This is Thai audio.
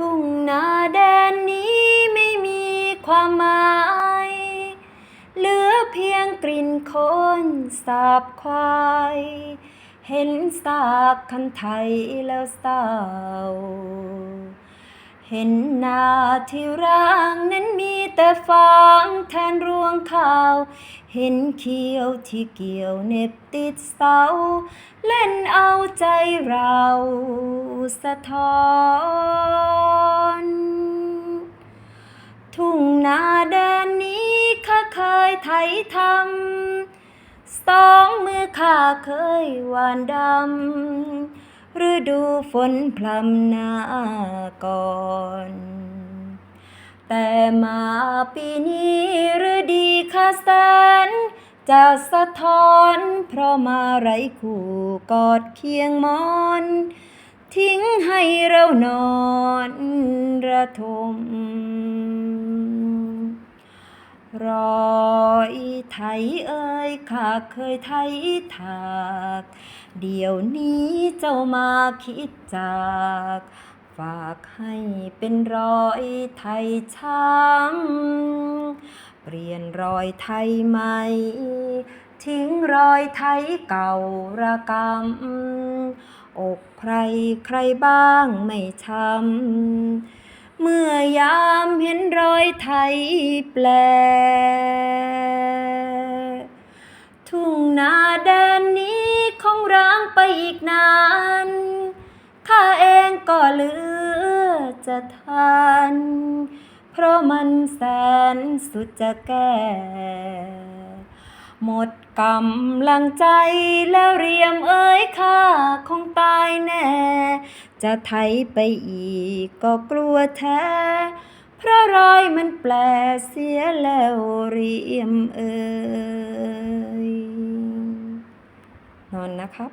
ทุ่งนาแดนนี้ไม่มีความหมาย เหลือเพียงกลิ่นโคลนสาบควาย เห็นซากคันไทยแล้วเศร้า เห็นนาที่ร้างนั้นมีแต่ฟางแทนรวงข้าว เห็นเขียวที่เกี่ยวเน็บติดเสา เล่นเอาใจเรา สะท้อน ทุ่งนาแดนนี้ข้าเคยไถทำสองมือข้าเคยหวานดำฤดูฝนพรำนาก่อนแต่มาปีนี้ฤดีข้าแสน จะสะท้อนเพราะมาไรคู่กอดเคียงมอน ทิ้งให้เรานอนระทมรอยไถเอ่ยข้าเคยไถถาก เดี๋ยวนี้เจ้ามาคิดจาก ฝากให้เป็นรอยไทยช้ำ เปลี่ยนรอยไทยใหม่ ทิ้งรอยไทยเก่าระกำ อกใครใครบ้างไม่ช้ำเมื่อยามเห็นรอยไทยแปล ทุ่งนาแดนนี้คงร้างไปอีกนานข้าเองก็เหลือจะทานเพราะมันแสนสุดจะแก้หมดกำลังใจแล้ว จะไถไปอีกก็กลัวแท้ เพราะรอยมันแปลเสียแล้วเรียมเอ่ยนอนนะครับ